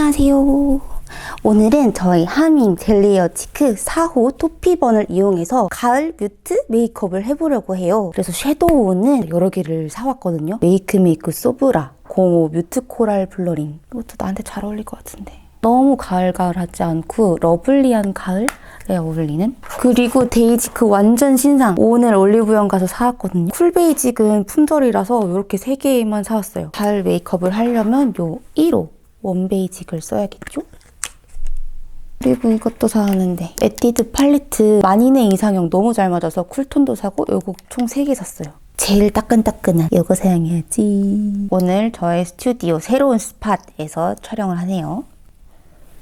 안녕하세요. 오늘은 저희 하밍 젤리어 치크 4호 토피번을 이용해서 가을 뮤트 메이크업을 해보려고 해요. 그래서 섀도우는 여러 개를 사왔거든요. 메이크 메이크 소브라 05 뮤트 코랄 블러링. 이것도 나한테 잘 어울릴 것 같은데. 너무 가을가을하지 않고 러블리한 가을에 어울리는 그리고 데이지크 완전 신상 오늘 올리브영 가서 사왔거든요 쿨 베이직은 품절이라서 이렇게 3개만 사왔어요 가을 메이크업을 하려면 요 1호 원 베이직을 써야겠죠? 그리고 이것도 사왔는데 에뛰드 팔레트 마니네 이상형 너무 잘 맞아서 쿨톤도 사고 요거 총 3개 샀어요. 제일 따끈따끈한 이거 사용해야지. 오늘 저의 스튜디오 새로운 스팟에서 촬영을 하네요.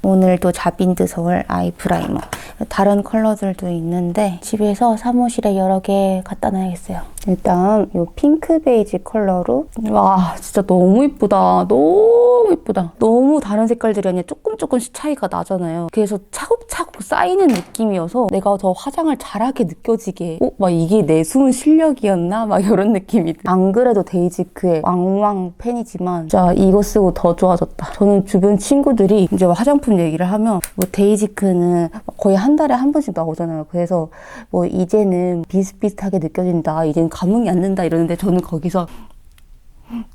오늘도 자빈드 서울 아이 프라이머 다른 컬러들도 있는데 집에서 사무실에 여러 개 갖다 놔야겠어요 일단 이 핑크 베이지 컬러로 와 진짜 너무 이쁘다 너무 이쁘다 너무 다른 색깔들이 아니라 조금 조금씩 차이가 나잖아요 그래서 차곡차곡 쌓이는 느낌이어서 내가 더 화장을 잘하게 느껴지게 어? 막 이게 내 숨은 실력이었나? 막 이런 느낌이. 안 그래도 데이지크의 왕왕 팬이지만 진짜 이거 쓰고 더 좋아졌다 저는 주변 친구들이 이제 화장품 얘기를 하면 뭐 데이지크는 거의 한 달에 한 번씩 나오잖아요. 그래서 뭐 이제는 비슷비슷하게 느껴진다 이제는 감흥이 안 든다 이러는데 저는 거기서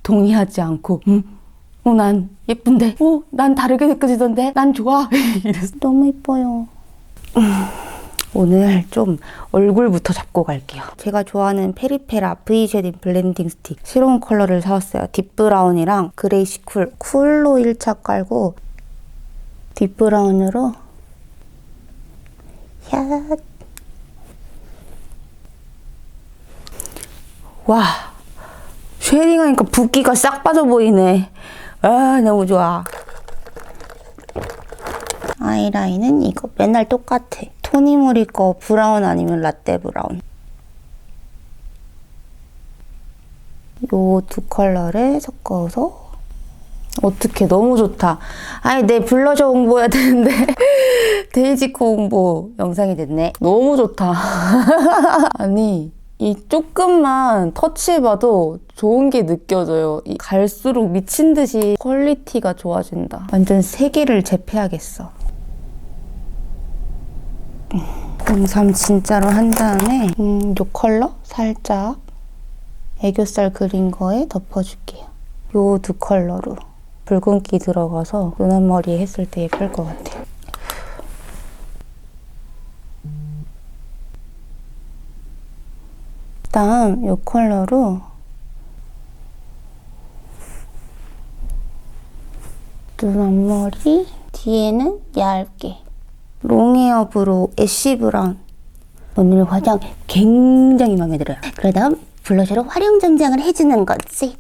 동의하지 않고 음, 어, 난 예쁜데 어, 난 다르게 느껴지던데 난 좋아. 이래서 너무 예뻐요. 오늘 좀 얼굴부터 잡고 갈게요. 제가 좋아하는 페리페라 V 쉐딩 블렌딩 스틱. 새로운 컬러를 사왔어요. 딥브라운이랑 그레이시 쿨 쿨로 1차 깔고 딥브라운으로 샷 와, 쉐딩하니까 붓기가 싹 빠져 보이네. 아, 너무 좋아. 아이라인은 이거 맨날 똑같아. 토니모리 거 브라운 아니면 라떼 브라운. 요 두 컬러를 섞어서 어떻게 너무 좋다. 아니 내 블러셔 홍보해야 되는데 데이지코 홍보 영상이 됐네. 너무 좋다. 아니 이 조금만 터치해봐도 좋은 게 느껴져요. 이 갈수록 미친 듯이 퀄리티가 좋아진다. 완전 세 개를 재패야겠어. 음삼 진짜로 한 다음에 음, 요 컬러 살짝 애교살 그린 거에 덮어줄게요. 요 두 컬러로 붉은기 들어가서 눈한 머리 했을 때 예쁠 것 같아요. 다음 요 컬러로 눈 앞머리 뒤에는 얇게 롱헤어브로 애쉬 브라운 오늘 화장 굉장히 마음에 들어요 그러다 블러셔로 활용 전장을 해주는 거지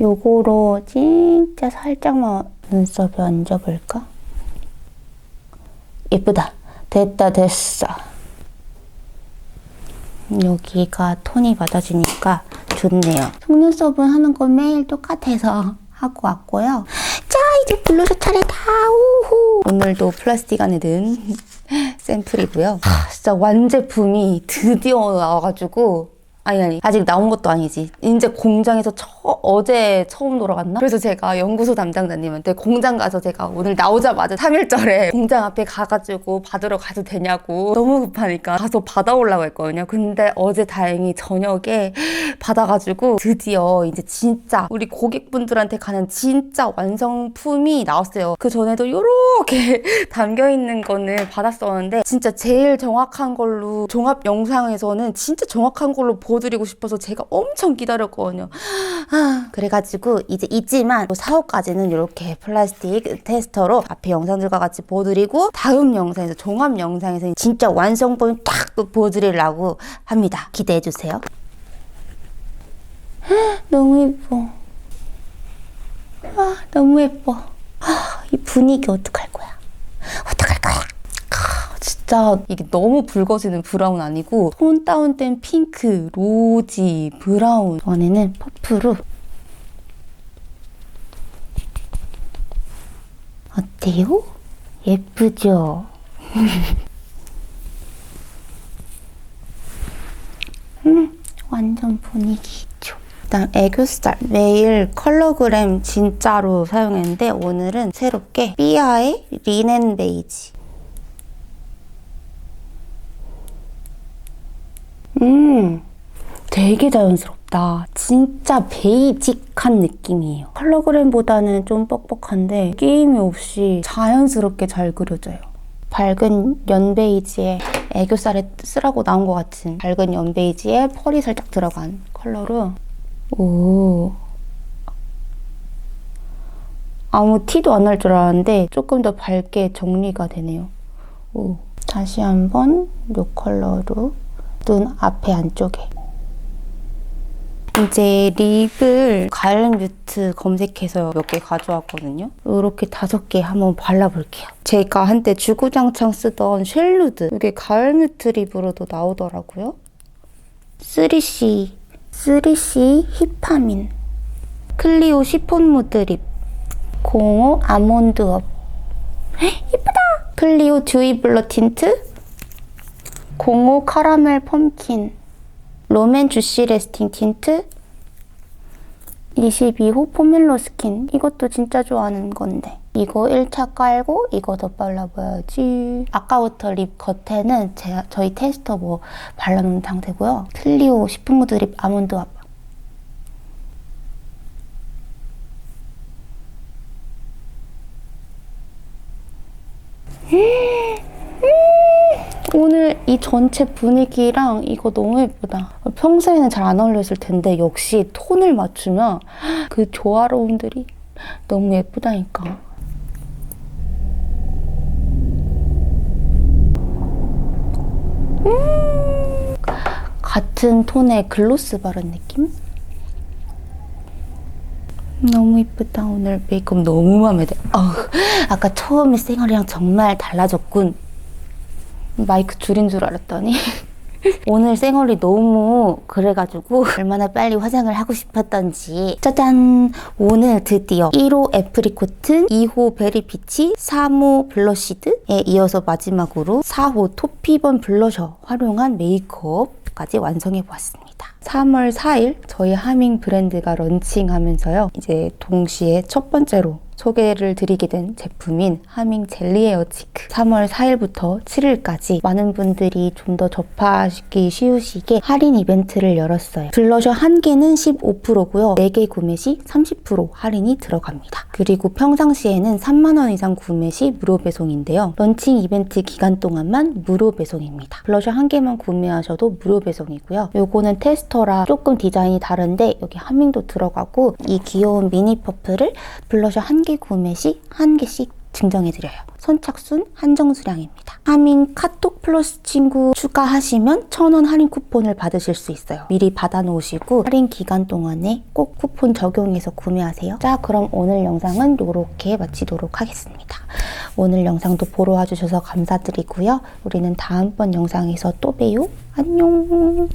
요거로 진짜 살짝만 눈썹에 얹어볼까? 예쁘다. 됐다, 됐어. 여기가 톤이 맞아지니까 좋네요. 속눈썹은 하는 거 매일 똑같아서 하고 왔고요. 자, 이제 블러셔 차례다. 우후. 오늘도 플라스틱 안에 든 샘플이고요. 하, 진짜 완제품이 드디어 나와가지고 아니 아니. 아직 나온 것도 아니지. 이제 공장에서 처, 어제 처음 돌아갔나? 그래서 제가 연구소 담당자님한테 공장 가서 제가 오늘 나오자마자 3일절에 공장 앞에 가가지고 받으러 가도 되냐고 너무 급하니까 가서 받아오려고 했거든요. 근데 어제 다행히 저녁에 받아가지고 드디어 이제 진짜 우리 고객분들한테 가는 진짜 완성품이 나왔어요. 그 전에도 요렇게 담겨있는 거는 받았었는데 진짜 제일 정확한 걸로 종합 영상에서는 진짜 정확한 걸로 보 여드리고 싶어서 제가 엄청 기다렸거든요. 아, 그래가지고 이제 있지만 4호까지는 이렇게 플라스틱 테스터로 앞에 영상들과 같이 보여드리고 다음 영상에서 종합 영상에서 진짜 완성본을 딱 보여드리려고 합니다. 기대해주세요. 너무 예뻐. 아, 너무 예뻐. 아, 이 분위기 어떡할? 아, 진짜 이게 너무 붉어지는 브라운 아니고 톤 다운된 핑크, 로지, 브라운 이번에는 퍼프로 어때요? 예쁘죠? 음, 완전 분위기 있죠. 일단 애교살 매일 컬러그램 진짜로 사용했는데 오늘은 새롭게 삐아의 리넨 베이지. 음, 되게 자연스럽다. 진짜 베이직한 느낌이에요. 컬러그램보다는 좀 뻑뻑한데 게임이 없이 자연스럽게 잘 그려져요. 밝은 연베이지에 애교살에 쓰라고 나온 것 같은 밝은 연베이지에 펄이 살짝 들어간 컬러로 오 아무 티도 안 날 줄 알았는데 조금 더 밝게 정리가 되네요. 오 다시 한번 이 컬러로 눈 앞에 안쪽에 이제 립을 가을 뮤트 검색해서 몇 개 가져왔거든요. 이렇게 다섯 개 한번 발라볼게요. 제가 한때 주구장창 쓰던 쉘루드 이게 가을 뮤트 립으로도 나오더라고요. 3C 3C 히파민 클리오 시폰 무드 립 05 아몬드 업 헉, 예쁘다! 클리오 듀이 블러 틴트 05 카라멜 펌킨 롬앤 주시 레스팅 틴트 22호 포밀로 스킨. 이것도 진짜 좋아하는 건데. 이거 1차 깔고 이거 더 발라봐야지. 아까부터 립 겉에는 제, 저희 테스터 뭐 발라놓은 상태고요. 클리오 시프무드 립 아몬드 와 오늘 이 전체 분위기랑 이거 너무 예쁘다. 평소에는 잘 안 어울렸을 텐데 역시 톤을 맞추면 그 조화로움들이 너무 예쁘다니까. 음, 같은 톤의 글로스 바른 느낌? 너무 이쁘다. 오늘 메이크업 너무 마음에 들어. 아까 처음에 쌩얼이랑 정말 달라졌군. 마이크 줄인 줄 알았더니 오늘 쌩얼이 너무 그래가지고 얼마나 빨리 화장을 하고 싶었던지. 짜잔! 오늘 드디어 1호 애프리코트 2호 베리피치 3호 블러시드에 이어서 마지막으로 4호 토피번 블러셔 활용한 메이크업까지 완성해 보았습니다. 3월 4일 저희 하밍 브랜드가 런칭하면서요. 이제 동시에 첫 번째로 소개를 드리게 된 제품인 하밍 젤리 에어 치크 3월 4일부터 7일까지 많은 분들이 좀 더 접하기 쉬우시게 할인 이벤트를 열었어요. 블러셔 한 개는 15%고요. 4개 구매 시 30% 할인이 들어갑니다. 그리고 평상시에는 3만 원 이상 구매 시 무료 배송인데요. 런칭 이벤트 기간 동안만 무료 배송입니다. 블러셔 한 개만 구매하셔도 무료 배송이고요. 요거는 테스터라 조금 디자인이 다른데 여기 하밍도 들어가고 이 귀여운 미니 퍼플을 블러셔 한개 구매 시 한 개씩 증정해드려요. 선착순 한정 수량입니다. 하밍 카톡 플러스 친구 추가하시면 천 원 할인 쿠폰을 받으실 수 있어요. 미리 받아놓으시고 할인 기간 동안에 꼭 쿠폰 적용해서 구매하세요. 자, 그럼 오늘 영상은 이렇게 마치도록 하겠습니다. 오늘 영상도 보러 와주셔서 감사드리고요. 우리는 다음번 영상에서 또 봬요. 안녕.